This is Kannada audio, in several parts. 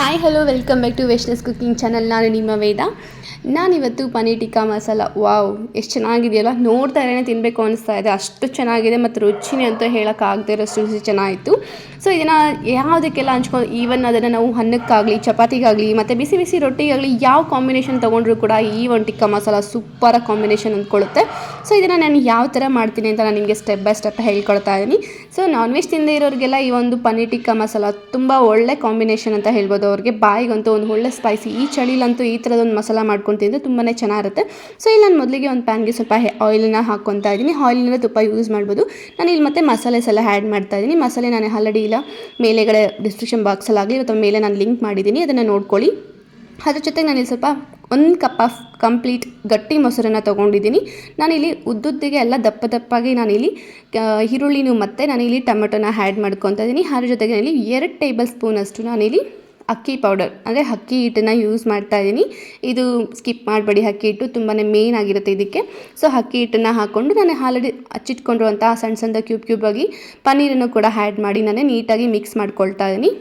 Hi hello welcome back to ವೆಶ್ನೆಸ್ cooking channel ನಾನು ನಿಮ್ಮ ವೇದ. ನಾನಿವತ್ತು ಪನೀರ್ ಟಿಕ್ಕಾ ಮಸಾಲ. ವಾವ್, ಎಷ್ಟು ಚೆನ್ನಾಗಿದೆಯಲ್ಲ. ನೋಡ್ತಾ ಇರೋಣ ತಿನ್ನಬೇಕು ಅನಿಸ್ತಾ ಇದೆ. ಅಷ್ಟು ಚೆನ್ನಾಗಿದೆ ಮತ್ತು ರುಚಿನೇ ಅಂತ ಹೇಳೋಕ್ಕಾಗದೇ ಇರೋಷ್ಟು ರುಚಿ ಚೆನ್ನಾಗಿತ್ತು. ಸೊ ಇದನ್ನು ಯಾವುದಕ್ಕೆಲ್ಲ ಹಂಚ್ಕೊಂಡು ಈವನ್ ಅದನ್ನು ನಾವು ಅನ್ನಕ್ಕಾಗಲಿ ಚಪಾತಿಗಾಗಲಿ, ಮತ್ತು ಬಿಸಿ ಬಿಸಿ ರೊಟ್ಟಿಗಾಗಲಿ ಯಾವ ಕಾಂಬಿನೇಷನ್ ತೊಗೊಂಡ್ರು ಕೂಡ ಈ ಒಂದು ಟಿಕ್ಕಾ ಮಸಾಲ ಸೂಪರಾಗಿ ಕಾಂಬಿನೇಷನ್ ಅಂದ್ಕೊಳ್ಳುತ್ತೆ. ಸೊ ಇದನ್ನು ನಾನು ಯಾವ ಥರ ಮಾಡ್ತೀನಿ ಅಂತ ನಾನು ನಿಮಗೆ ಸ್ಟೆಪ್ ಬೈ ಸ್ಟೆಪ್ ಹೇಳ್ಕೊಳ್ತಾ ಇದ್ದೀನಿ. ಸೊ ನಾನ್ ವೆಜ್ ತಿಂದೇ ಇರೋರಿಗೆಲ್ಲ ಈ ಒಂದು ಪನೀರ್ ಟಿಕ್ಕಾ ಮಸಾಲ ತುಂಬ ಒಳ್ಳೆ ಕಾಂಬಿನೇಷನ್ ಅಂತ ಹೇಳ್ಬೋದು. ಅವ್ರಿಗೆ ಬಾಯಿಗಂತೂ ಒಂದು ಒಳ್ಳೆ ಸ್ಪೈಸಿ ಈ ಚಳಿಲಂತೂ ಈ ಥರದೊಂದು ಮಸಾಲ ಮಾಡ್ಕೊಂಡು ತಿಂದರೆ ತುಂಬಾ ಚೆನ್ನಾಗಿರುತ್ತೆ. ಸೊ ಇಲ್ಲಿ ನಾನು ಮೊದಲಿಗೆ ಒಂದು ಪ್ಯಾನ್ಗೆ ಸ್ವಲ್ಪ ಆಯಿಲನ್ನ ಹಾಕ್ಕೊತಾ ಇದ್ದೀನಿ. ಆಯಿಲಿನ ತುಪ್ಪ ಯೂಸ್ ಮಾಡ್ಬೋದು. ನಾನು ಇಲ್ಲಿ ಮತ್ತೆ ಮಸಾಲೆಸ್ ಎಲ್ಲ ಆ್ಯಡ್ ಮಾಡ್ತಾ ಇದ್ದೀನಿ. ಮಸಾಲೆ ನಾನು ಆಲ್ರೆಡಿ ಇಲ್ಲ, ಮೇಲೆಗಡೆ ಡಿಸ್ಕ್ರಿಪ್ಷನ್ ಬಾಕ್ಸಲ್ಲಾಗಲಿ ಅಥವಾ ಮೇಲೆ ನಾನು ಲಿಂಕ್ ಮಾಡಿದ್ದೀನಿ, ಅದನ್ನು ನೋಡ್ಕೊಳ್ಳಿ. ಅದ್ರ ಜೊತೆಗೆ ನಾನು ಇಲ್ಲಿ ಸ್ವಲ್ಪ ಒಂದು ಕಪ್ ಆಫ್ ಕಂಪ್ಲೀಟ್ ಗಟ್ಟಿ ಮೊಸರನ್ನು ತೊಗೊಂಡಿದ್ದೀನಿ. ನಾನಿಲ್ಲಿ ಉದ್ದುದ್ದಿಗೆ ಎಲ್ಲ ದಪ್ಪ ದಪ್ಪಾಗಿ ನಾನಿಲ್ಲಿ ಈರುಳ್ಳಿನೂ ಮತ್ತು ನಾನಿಲ್ಲಿ ಟೊಮೆಟೊನ ಆ್ಯಡ್ ಮಾಡ್ಕೊತಾ ಇದ್ದೀನಿ. ಅದ್ರ ಜೊತೆಗೆ ಇಲ್ಲಿ ಎರಡು ಟೇಬಲ್ ಸ್ಪೂನಷ್ಟು ನಾನಿಲ್ಲಿ ಅಕ್ಕಿ ಪೌಡರ್ ಅಂದರೆ ಅಕ್ಕಿ ಹಿಟ್ಟನ್ನು ಯೂಸ್ ಮಾಡ್ತಾ ಇದ್ದೀನಿ ಇದು ಸ್ಕಿಪ್ ಮಾಡಬೇಡಿ, ಅಕ್ಕಿ ಹಿಟ್ಟು ತುಂಬಾ ಮೇನ್ ಆಗಿರುತ್ತೆ ಇದಕ್ಕೆ. ಸೊ ಅಕ್ಕಿ ಹಿಟ್ಟನ್ನು ಹಾಕ್ಕೊಂಡು ನಾನು ಆಲ್ರೆಡಿ ಹಚ್ಚಿಟ್ಕೊಂಡಿರುವಂತಹ ಸಣ್ಣ ಸಣ್ಣ ಕ್ಯೂಬ್ ಕ್ಯೂಬ್ ಆಗಿ ಪನ್ನೀರನ್ನು ಕೂಡ ಆ್ಯಡ್ ಮಾಡಿ ನಾನು ನೀಟಾಗಿ ಮಿಕ್ಸ್ ಮಾಡ್ಕೊಳ್ತಾ ಇದ್ದೀನಿ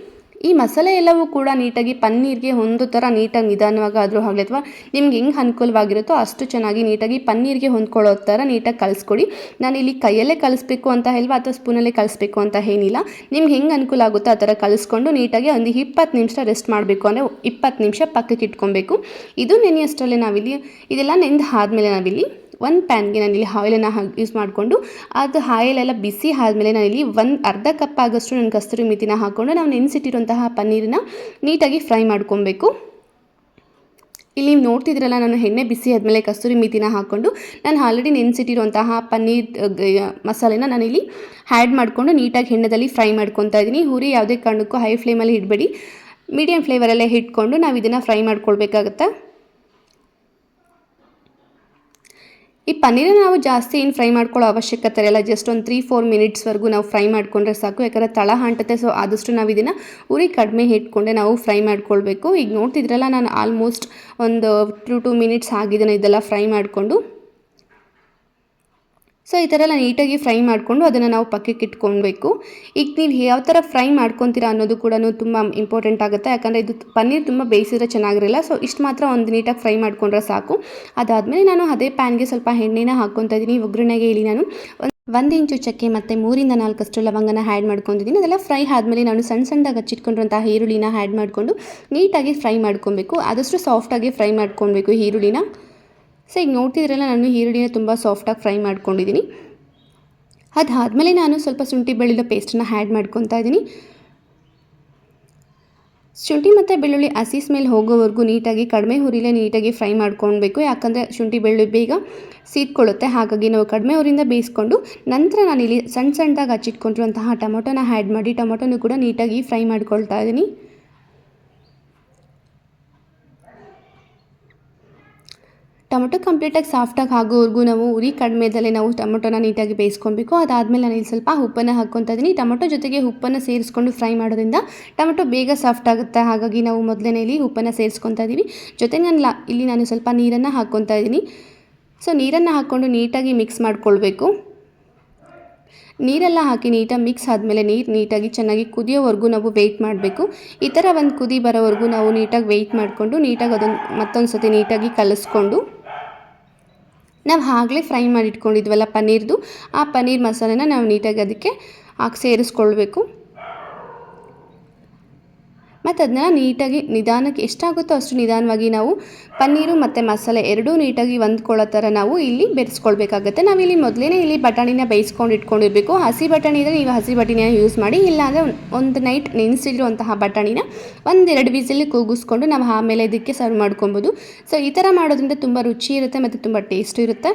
ಈ ಮಸಾಲೆ ಎಲ್ಲವೂ ಕೂಡ ನೀಟಾಗಿ ಪನ್ನೀರ್ಗೆ ಒಂದು ಥರ ನೀಟಾಗಿ ನಿಧಾನವಾಗಾದರೂ ಆಗಲಿ ಅಥವಾ ನಿಮ್ಗೆ ಹೆಂಗೆ ಅನುಕೂಲವಾಗಿರುತ್ತೋ ಅಷ್ಟು ಚೆನ್ನಾಗಿ ನೀಟಾಗಿ ಪನ್ನೀರ್ಗೆ ಹೊಂದ್ಕೊಳ್ಳೋ ಥರ ನೀಟಾಗಿ ಕಲಿಸ್ಕೊಡಿ. ನಾನು ಇಲ್ಲಿ ಕೈಯಲ್ಲೇ ಕಲಿಸ್ಬೇಕು ಅಂತ ಹೇಳುವ ಅಥವಾ ಸ್ಪೂನಲ್ಲೇ ಕಲಿಸ್ಬೇಕು ಅಂತ ಏನಿಲ್ಲ. ನಿಮ್ಗೆ ಹೆಂಗೆ ಅನುಕೂಲ ಆಗುತ್ತೋ ಆ ಥರ ಕಲಿಸ್ಕೊಂಡು ನೀಟಾಗಿ ಒಂದು ಇಪ್ಪತ್ತು ನಿಮಿಷ ರೆಸ್ಟ್ ಮಾಡಬೇಕು. ಅಂದರೆ ಇಪ್ಪತ್ತು ನಿಮಿಷ ಪಕ್ಕಕ್ಕೆ ಇಟ್ಕೊಬೇಕು. ಇದು ನೆನೆಯಷ್ಟರಲ್ಲೇ ನಾವಿಲ್ಲಿ, ಇದೆಲ್ಲ ನೆಂದು ಆದಮೇಲೆ ನಾವಿಲ್ಲಿ ಒಂದು ಪ್ಯಾನ್ಗೆ ನಾನಿಲ್ಲಿ ಆಯಿಲನ್ನು ಯೂಸ್ ಮಾಡಿಕೊಂಡು ಅದು ಆಯಿಲೆಲ್ಲ ಬಿಸಿ ಆದಮೇಲೆ ನಾನಿಲ್ಲಿ ಒಂದು ಅರ್ಧ ಕಪ್ ಆಗೋಷ್ಟು ನಾನು ಕಸ್ತೂರಿ ಮಿತಿನ ಹಾಕ್ಕೊಂಡು ನಾವು ನೆನೆಸಿಟ್ಟಿರುವಂತಹ ಪನ್ನೀರನ್ನ ನೀಟಾಗಿ ಫ್ರೈ ಮಾಡ್ಕೊಬೇಕು. ಇಲ್ಲಿ ನೀವು ನೋಡ್ತಿದ್ರಲ್ಲ ನಾನು ಎಣ್ಣೆ ಬಿಸಿ ಆದಮೇಲೆ ಕಸ್ತೂರಿ ಮೆಥಿನ ಹಾಕ್ಕೊಂಡು ನಾನು ಆಲ್ರೆಡಿ ನೆನೆಸಿಟ್ಟಿರುವಂತಹ ಪನ್ನೀರ್ ಮಸಾಲೆನ ನಾನಿಲ್ಲಿ ಆ್ಯಡ್ ಮಾಡಿಕೊಂಡು ನೀಟಾಗಿ ಎಣ್ಣೆದಲ್ಲಿ ಫ್ರೈ ಮಾಡ್ಕೊತಾ ಇದ್ದೀನಿ ಹುರಿ ಯಾವುದೇ ಕಾರಣಕ್ಕೂ ಹೈ ಫ್ಲೇಮಲ್ಲಿ ಇಡಬೇಡಿ. ಮೀಡಿಯಮ್ ಫ್ಲೇವರಲ್ಲೇ ಇಟ್ಕೊಂಡು ನಾವು ಇದನ್ನು ಫ್ರೈ ಮಾಡ್ಕೊಳ್ಬೇಕಾಗತ್ತೆ? ಈ ಪನ್ನೀರನ್ನ ನಾವು ಜಾಸ್ತಿ ಏನು ಫ್ರೈ ಮಾಡ್ಕೊಳ್ಳೋ ಅವಶ್ಯಕತೆ ಇಲ್ಲ ಜಸ್ಟ್ ಒಂದು ತ್ರೀ ಫೋರ್ ಮಿನಿಟ್ಸ್ವರೆಗೂ ನಾವು ಫ್ರೈ ಮಾಡ್ಕೊಂಡ್ರೆ ಸಾಕು. ಯಾಕಂದರೆ ತಳ ಅಂಟುತ್ತೆ ಸೊ ಆದಷ್ಟು ನಾವು ಇದನ್ನು ಉರಿ ಕಡಿಮೆ ಇಟ್ಕೊಂಡೆ ನಾವು ಫ್ರೈ ಮಾಡ್ಕೊಳ್ಬೇಕು. ಈಗ ನೋಡ್ತಿದ್ರಲ್ಲ, ನಾನು ಆಲ್ಮೋಸ್ಟ್ ಒಂದು ಟು ಟು ಮಿನಿಟ್ಸ್ ಆಗಿದ್ದೇನೆ ಇದೆಲ್ಲ ಫ್ರೈ ಮಾಡಿಕೊಂಡು. ಸೊ, ಈ ಥರ ಎಲ್ಲ ನೀಟಾಗಿ ಫ್ರೈ ಮಾಡಿಕೊಂಡು ಅದನ್ನು ನಾವು ಪಕ್ಕಕ್ಕೆ ಇಟ್ಕೊಳ್ಬೇಕು. ಈಗ ನೀವು ಯಾವ ಥರ ಫ್ರೈ ಮಾಡ್ಕೊತೀರಾ ಅನ್ನೋದು ಕೂಡ ತುಂಬ ಇಂಪಾರ್ಟೆಂಟ್ ಆಗುತ್ತೆ. ಯಾಕಂದರೆ ಇದು ಪನ್ನೀರ್ ತುಂಬ ಬೇಯಿಸಿದ್ರೆ ಚೆನ್ನಾಗಿರಲ್ಲ. ಸೊ, ಇಷ್ಟು ಮಾತ್ರ ಒಂದು ನೀಟಾಗಿ ಫ್ರೈ ಮಾಡ್ಕೊಂಡ್ರೆ ಸಾಕು. ಅದಾದಮೇಲೆ ನಾನು ಅದೇ ಪ್ಯಾನ್ಗೆ ಸ್ವಲ್ಪ ಎಣ್ಣೆನ ಹಾಕ್ಕೊತಾ ಇದ್ದೀನಿ. ಒಗ್ಗರಣೆಗೆ ಇಲ್ಲಿ ನಾನು. ಒಂದು ಇಂಚು ಚಕ್ಕೆ ಮತ್ತು ಮೂರಿಂದ ನಾಲ್ಕಷ್ಟು ಲವಂಗನ ಆ್ಯಡ್ ಮಾಡ್ಕೊಂಡಿದ್ದೀನಿ. ಅದೆಲ್ಲ ಫ್ರೈ ಆದಮೇಲೆ ನಾನು ಸಣ್ಣ ಸಣ್ಣದಾಗಿ ಹಚ್ಚಿಟ್ಕೊಂಡಿರುವಂತಹ ಈರುಳ್ಳಿನ ಆ್ಯಡ್ ಮಾಡಿಕೊಂಡು ನೀಟಾಗಿ ಫ್ರೈ ಮಾಡ್ಕೊಬೇಕು. ಆದಷ್ಟು ಸಾಫ್ಟಾಗಿ ಫ್ರೈ ಮಾಡ್ಕೊಳ್ಬೇಕು ಈರುಳ್ಳಿನ. ಸೊ, ಈಗ ನೋಡ್ತಿದ್ರಲ್ಲ, ನಾನು ಈರುಳ್ಳಿನ ತುಂಬ ಸಾಫ್ಟಾಗಿ ಫ್ರೈ ಮಾಡ್ಕೊಂಡಿದ್ದೀನಿ. ಅದಾದಮೇಲೆ ನಾನು ಸ್ವಲ್ಪ ಶುಂಠಿ ಬೆಳ್ಳುಳ್ಳಿ ಪೇಸ್ಟನ್ನು ಆ್ಯಡ್ ಮಾಡ್ಕೊತಾ ಇದ್ದೀನಿ. ಶುಂಠಿ ಮತ್ತು ಬೆಳ್ಳುಳ್ಳಿ ಹಸಿ ಸ್ಮೆಲ್ ಹೋಗೋವರೆಗೂ ನೀಟಾಗಿ, ಕಡಿಮೆ ಹುರಿಲೇ ನೀಟಾಗಿ ಫ್ರೈ ಮಾಡ್ಕೊಳ್ಬೇಕು ಯಾಕಂದರೆ ಶುಂಠಿ ಬೆಳ್ಳುಳ್ಳಿ ಬೇಗ ಸೀದ್ಕೊಳ್ಳುತ್ತೆ ಹಾಗಾಗಿ ನಾವು ಕಡಿಮೆ ಹುರಿಯಿಂದ ಬೇಯಿಸ್ಕೊಂಡು ನಂತರ ನಾನಿಲ್ಲಿ ಸಣ್ಣ ಸಣ್ಣದಾಗಿ ಹಚ್ಚಿಟ್ಕೊಂಡಿರುವಂತಹ ಟೊಮೊಟೊನ ಆ್ಯಡ್ ಮಾಡಿ, ಟೊಮೊಟೊನೂ ಕೂಡ ನೀಟಾಗಿ ಫ್ರೈ ಮಾಡ್ಕೊಳ್ತಾ ಇದ್ದೀನಿ. ಟೊಮೊಟೊ ಕಂಪ್ಲೀಟಾಗಿ ಸಾಫ್ಟಾಗಿ ಆಗೋವರೆಗೂ ನಾವು ಉರಿ ಕಡಿಮೆದಲ್ಲೇ ನಾವು ಟೊಮೊಟೊನ ನೀಟಾಗಿ ಬೇಯಿಸ್ಕೊಬೇಕು ಅದಾದಮೇಲೆ ನಾನು ಇಲ್ಲಿ ಸ್ವಲ್ಪ ಉಪ್ಪನ್ನು ಹಾಕ್ಕೊತಾ ಇದ್ದೀನಿ. ಟೊಮೊಟೊ ಜೊತೆಗೆ ಉಪ್ಪನ್ನು ಸೇರಿಸ್ಕೊಂಡು ಫ್ರೈ ಮಾಡೋದ್ರಿಂದ ಟೊಮೆಟೊ ಬೇಗ ಸಾಫ್ಟ್ ಆಗುತ್ತೆ. ಹಾಗಾಗಿ ನಾವು ಮೊದಲನೇ ಇಲ್ಲಿ ಉಪ್ಪನ್ನು ಸೇರಿಸ್ಕೊತಾ ಇದ್ದೀವಿ. ಜೊತೆಗೆ ನಾನು ಇಲ್ಲಿ ನಾನು ಸ್ವಲ್ಪ ನೀರನ್ನು ಹಾಕ್ಕೊತಾ ಇದ್ದೀನಿ. ಸೊ, ನೀರನ್ನು ಹಾಕ್ಕೊಂಡು ನೀಟಾಗಿ ಮಿಕ್ಸ್ ಮಾಡ್ಕೊಳ್ಬೇಕು. ನೀರೆಲ್ಲ ಹಾಕಿ ನೀಟಾಗಿ ಮಿಕ್ಸ್ ಆದಮೇಲೆ ನೀರು ನೀಟಾಗಿ ಚೆನ್ನಾಗಿ ಕುದಿಯೋವರೆಗೂ ನಾವು ವೆಯ್ಟ್ ಮಾಡಬೇಕು. ಈ ಥರ ಒಂದು ಕುದಿ ಬರೋವರೆಗೂ ನಾವು ನೀಟಾಗಿ ವೆಯ್ಟ್ ಮಾಡಿಕೊಂಡು ನೀಟಾಗಿ ಅದೊಂದು ಮತ್ತೊಂದು ಸತಿ ನೀಟಾಗಿ ಕಲಿಸ್ಕೊಂಡು ನಾವು ಆಗಲೇ ಫ್ರೈ ಮಾಡಿ ಇಟ್ಕೊಂಡಿದ್ವಲ್ಲ ಪನ್ನೀರ್ದು ಆ ಪನ್ನೀರ್ ಮಸಾಲೆನ ನಾವು ನೀಟಾಗಿ ಅದಕ್ಕೆ ಹಾಕಿ ಸೇರಿಸ್ಕೊಳ್ಬೇಕು. ಮತ್ತು ಅದನ್ನ ನೀಟಾಗಿ ನಿಧಾನಕ್ಕೆ ಎಷ್ಟಾಗುತ್ತೋ ಅಷ್ಟು ನಿಧಾನವಾಗಿ ನಾವು ಪನ್ನೀರು ಮತ್ತು ಮಸಾಲೆ ಎರಡೂ ನೀಟಾಗಿ ಹೊಂದ್ಕೊಳ್ಳೋ ಥರ ನಾವು ಇಲ್ಲಿ ಬೆರೆಸ್ಕೊಳ್ಬೇಕಾಗತ್ತೆ. ನಾವಿಲ್ಲಿ ಮೊದಲೇ ಇಲ್ಲಿ ಬಟಾಣಿನ ಬೇಯಿಸ್ಕೊಂಡು ಇಟ್ಕೊಂಡಿರಬೇಕು. ಹಸಿ ಬಟಾಣಿ ಇದ್ದರೆ ನೀವು ಹಸಿ ಬಟಾಣಿನ ಯೂಸ್ ಮಾಡಿ, ಇಲ್ಲಾಂದರೆ ಒಂದು ನೈಟ್ ನೆನೆಸಿರುವಂತಹ ಬಟಾಣಿನ ಒಂದೆರಡು ಬೀಸಲ್ಲಿ ಕೂಗಿಸ್ಕೊಂಡು ನಾವು ಆಮೇಲೆ ಇದಕ್ಕೆ ಸರ್ವ್ ಮಾಡ್ಕೊಬೋದು ಸೊ ಈ ಥರ ಮಾಡೋದ್ರಿಂದ ತುಂಬ ರುಚಿ ಇರುತ್ತೆ ಮತ್ತು ತುಂಬ ಟೇಸ್ಟ್ ಇರುತ್ತೆ.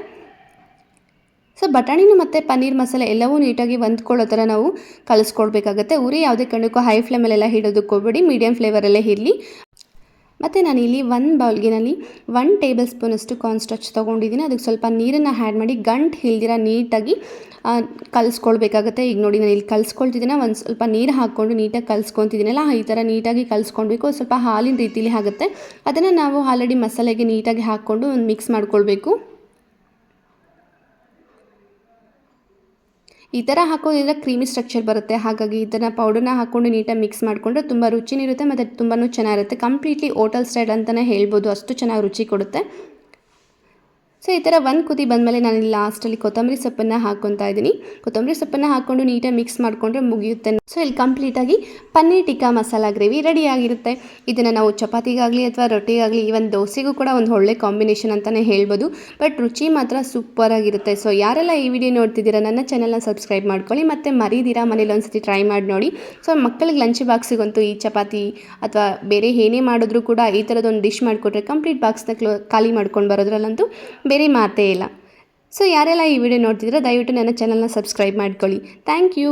ಸೊ ಬಟಾಣಿನೂ ಮತ್ತು ಪನ್ನೀರ್ ಮಸಾಲೆ ಎಲ್ಲವೂ ನೀಟಾಗಿ ಹೊಂದ್ಕೊಳ್ಳೋ ಥರ ನಾವು ಕಲಿಸ್ಕೊಳ್ಬೇಕಾಗತ್ತೆ ಉರಿ ಯಾವುದೇ ಕಾರಣಕ್ಕೂ ಹೈ ಫ್ಲೇಮಲ್ಲೆಲ್ಲ ಹಿಡೋದಕ್ಕೆ ಹೋಗ್ಬೇಡಿ ಮೀಡಿಯಮ್ ಫ್ಲೇವರಲ್ಲೇ ಇರಲಿ. ಮತ್ತು ನಾನಿಲ್ಲಿ ಒಂದು ಬೌಲ್ಗಿನಲ್ಲಿ ಒನ್ ಟೇಬಲ್ ಸ್ಪೂನಷ್ಟು ಕಾರ್ನ್ಸ್ಟಾಚ್ ತೊಗೊಂಡಿದ್ದೀನಿ. ಅದಕ್ಕೆ ಸ್ವಲ್ಪ ನೀರನ್ನು ಆ್ಯಡ್ ಮಾಡಿ ಗಂಟು ಹಿಲ್ದಿರ ನೀಟಾಗಿ ಕಲಿಸ್ಕೊಳ್ಬೇಕಾಗತ್ತೆ. ಈಗ ನೋಡಿ ನಾನು ಇಲ್ಲಿ ಕಲಿಸ್ಕೊಳ್ತಿದ್ದೀನಿ? ಒಂದು ಸ್ವಲ್ಪ ನೀರು ಹಾಕ್ಕೊಂಡು ನೀಟಾಗಿ ಕಲಿಸ್ಕೊತಿದ್ದೀನಲ್ಲ, ಈ ಥರ ನೀಟಾಗಿ ಕಲಿಸ್ಕೊಳ್ಬೇಕು. ಸ್ವಲ್ಪ ಹಾಲಿನ ರೀತಿಲಿ ಆಗುತ್ತೆ. ಅದನ್ನು ನಾವು ಆಲ್ರೆಡಿ ಮಸಾಲೆಗೆ ನೀಟಾಗಿ ಹಾಕ್ಕೊಂಡು ಒಂದು ಮಿಕ್ಸ್ ಮಾಡ್ಕೊಳ್ಬೇಕು. ಈ ಥರ ಹಾಕೋದ್ರಿಂದ ಕ್ರೀಮಿ ಸ್ಟ್ರಕ್ಚರ್ ಬರುತ್ತೆ. ಹಾಗಾಗಿ ಇದನ್ನು ಪೌಡರ್ನ ಹಾಕ್ಕೊಂಡು ನೀಟಾಗಿ ಮಿಕ್ಸ್ ಮಾಡಿಕೊಂಡ್ರೆ ತುಂಬ ರುಚಿನಿರುತ್ತೆ ಮತ್ತು ತುಂಬಾ ಚೆನ್ನಾಗಿರುತ್ತೆ. ಕಂಪ್ಲೀಟ್ಲಿ ಓಟಲ್ ಸ್ಟೈಲ್ ಅಂತಲೇ ಹೇಳ್ಬೋದು. ಅಷ್ಟು ಚೆನ್ನಾಗಿ ರುಚಿ ಕೊಡುತ್ತೆ. ಸೊ ಈ ಥರ ಒಂದು ಕುದಿ ಬಂದಮೇಲೆ ನಾನು ಲಾಸ್ಟಲ್ಲಿ ಕೊತ್ತಂಬರಿ ಸೊಪ್ಪನ್ನು ಹಾಕ್ಕೊತಾ ಇದ್ದೀನಿ. ಕೊತ್ತಂಬರಿ ಸೊಪ್ಪನ್ನು ಹಾಕ್ಕೊಂಡು ನೀಟಾಗಿ ಮಿಕ್ಸ್ ಮಾಡಿಕೊಂಡ್ರೆ ಮುಗಿಯುತ್ತೆ. ಸೊ ಇಲ್ಲಿ ಕಂಪ್ಲೀಟಾಗಿ ಪನ್ನೀರ್ ಟಿಕ್ಕಾ ಮಸಾಲ ಗ್ರೇವಿ ರೆಡಿ ಆಗಿರುತ್ತೆ. ಇದನ್ನು ನಾವು ಚಪಾತಿಗಾಗಲಿ ಅಥವಾ ರೊಟ್ಟಿಗಾಗಲಿ ಈವನ್ ದೋಸೆಗೂ ಕೂಡ ಒಂದು ಒಳ್ಳೆ ಕಾಂಬಿನೇಷನ್ ಅಂತಲೇ ಹೇಳ್ಬೋದು. ಬಟ್ ರುಚಿ ಮಾತ್ರ ಸೂಪರ್ ಆಗಿರುತ್ತೆ. ಸೊ ಯಾರೆಲ್ಲ ಈ ವಿಡಿಯೋ ನೋಡ್ತಿದ್ದೀರಾ, ನನ್ನ ಚಾನಲ್ನ ಸಬ್ಸ್ಕ್ರೈಬ್ ಮಾಡ್ಕೊಳ್ಳಿ. ಮತ್ತು ಮರೀದಿರಾ ಮನೇಲಿ ಒಂದ್ಸತಿ ಟ್ರೈ ಮಾಡಿ ನೋಡಿ. ಸೊ ಮಕ್ಕಳಿಗೆ ಲಂಚ್ ಬಾಕ್ಸಿಗಂತೂ ಈ ಚಪಾತಿ ಅಥವಾ ಬೇರೆ ಏನೇ ಮಾಡಿದ್ರೂ ಕೂಡ ಈ ಥರದೊಂದು ಡಿಶ್ ಮಾಡಿಕೊಟ್ರೆ ಕಂಪ್ಲೀಟ್ ಬಾಕ್ಸ್ನ ಕ್ಲೋ ಖಾಲಿ ಮಾಡ್ಕೊಂಡು ಬರೋದ್ರಲ್ಲಂತೂ ಬೇರೆ ಮಾತೇ ಇಲ್ಲ. ಸೊ ಯಾರೆಲ್ಲ ಈ ವಿಡಿಯೋ ನೋಡ್ತಿದ್ರೆ ದಯವಿಟ್ಟು ನನ್ನ ಚಾನಲ್ನ ಸಬ್ಸ್ಕ್ರೈಬ್ ಮಾಡ್ಕೊಳ್ಳಿ. Thank you